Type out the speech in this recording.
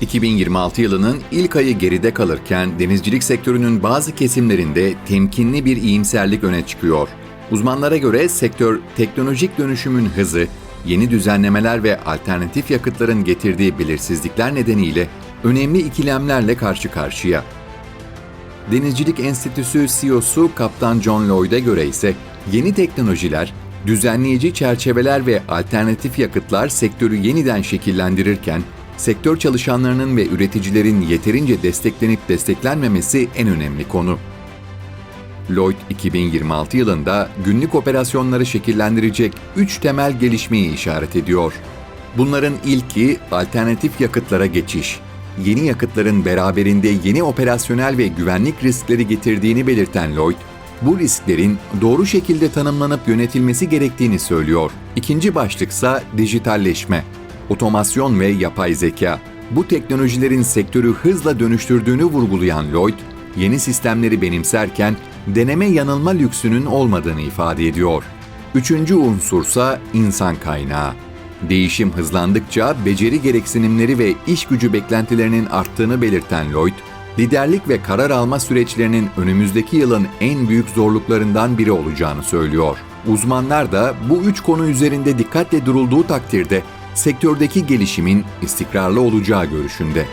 2026 yılının ilk ayı geride kalırken denizcilik sektörünün bazı kesimlerinde temkinli bir iyimserlik öne çıkıyor. Uzmanlara göre sektör teknolojik dönüşümün hızı, yeni düzenlemeler ve alternatif yakıtların getirdiği belirsizlikler nedeniyle önemli ikilemlerle karşı karşıya. Denizcilik Enstitüsü CEO'su Kaptan John Lloyd'a göre ise yeni teknolojiler, düzenleyici çerçeveler ve alternatif yakıtlar sektörü yeniden şekillendirirken, sektör çalışanlarının ve üreticilerin yeterince desteklenip desteklenmemesi en önemli konu. Lloyd 2026 yılında günlük operasyonları şekillendirecek 3 temel gelişmeyi işaret ediyor. Bunların ilki alternatif yakıtlara geçiş. Yeni yakıtların beraberinde yeni operasyonel ve güvenlik riskleri getirdiğini belirten Lloyd, bu risklerin doğru şekilde tanımlanıp yönetilmesi gerektiğini söylüyor. İkinci başlıksa dijitalleşme, otomasyon ve yapay zeka. Bu teknolojilerin sektörü hızla dönüştürdüğünü vurgulayan Lloyd, yeni sistemleri benimserken deneme yanılma lüksünün olmadığını ifade ediyor. Üçüncü unsursa insan kaynağı. Değişim hızlandıkça beceri gereksinimleri ve iş gücü beklentilerinin arttığını belirten Lloyd, liderlik ve karar alma süreçlerinin önümüzdeki yılın en büyük zorluklarından biri olacağını söylüyor. Uzmanlar da bu üç konu üzerinde dikkatle durulduğu takdirde sektördeki gelişimin istikrarlı olacağı görüşünde.